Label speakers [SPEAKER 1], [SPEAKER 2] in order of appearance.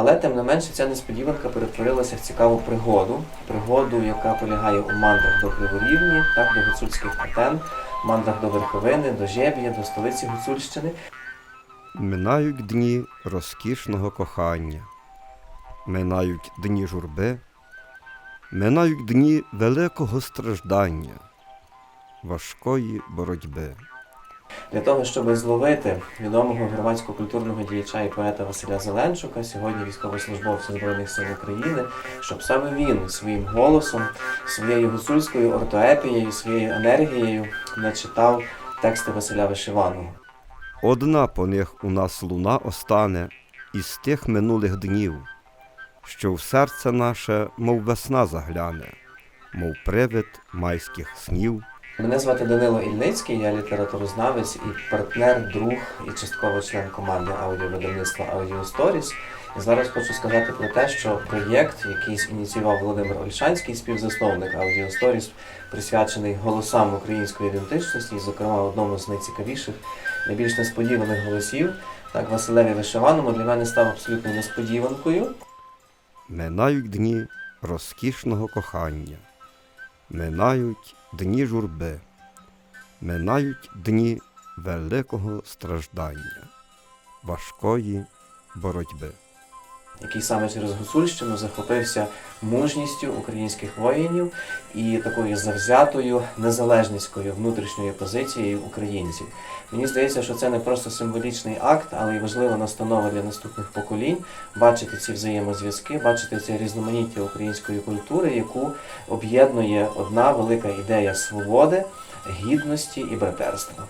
[SPEAKER 1] Але тим не менше ця несподіванка перетворилася в цікаву пригоду. Пригоду, яка полягає у мандрах до Криворівні, так, до гуцульських Атен, мандрах до Верховини, до Жеб'я, до столиці Гуцульщини.
[SPEAKER 2] Минають дні розкішного кохання, минають дні журби, минають дні великого страждання, важкої боротьби.
[SPEAKER 1] Для того, щоб зловити відомого громадського культурного діяча і поета Василя Зеленчука, сьогодні військовослужбовця Збройних сил України, щоб саме він своїм голосом, своєю гуцульською ортоепією, своєю енергією начитав тексти Василя Вишиваного.
[SPEAKER 2] Одна по них у нас луна остане із тих минулих днів, що в серце наше, мов весна загляне, мов привид майських снів.
[SPEAKER 1] Мене звати Данило Ільницький, я літературознавець і партнер, друг і частково член команди аудіовидавництва Stories. І зараз хочу сказати про те, що проєкт, який ініціював Володимир Ольшанський, співзасновник Stories, присвячений голосам української ідентичності, і, зокрема, одному з найцікавіших, найбільш несподіваних голосів, так, Василеві Вишиваному, для мене став абсолютно несподіванкою.
[SPEAKER 2] Минають дні розкішного кохання, минають дні журби, минають дні великого страждання, важкої боротьби.
[SPEAKER 1] Який саме через Гуцульщину захопився мужністю українських воїнів і такою завзятою незалежницькою внутрішньою позицією українців. Мені здається, що це не просто символічний акт, але й важлива настанова для наступних поколінь бачити ці взаємозв'язки, бачити це різноманіття української культури, яку об'єднує одна велика ідея свободи, гідності і братерства.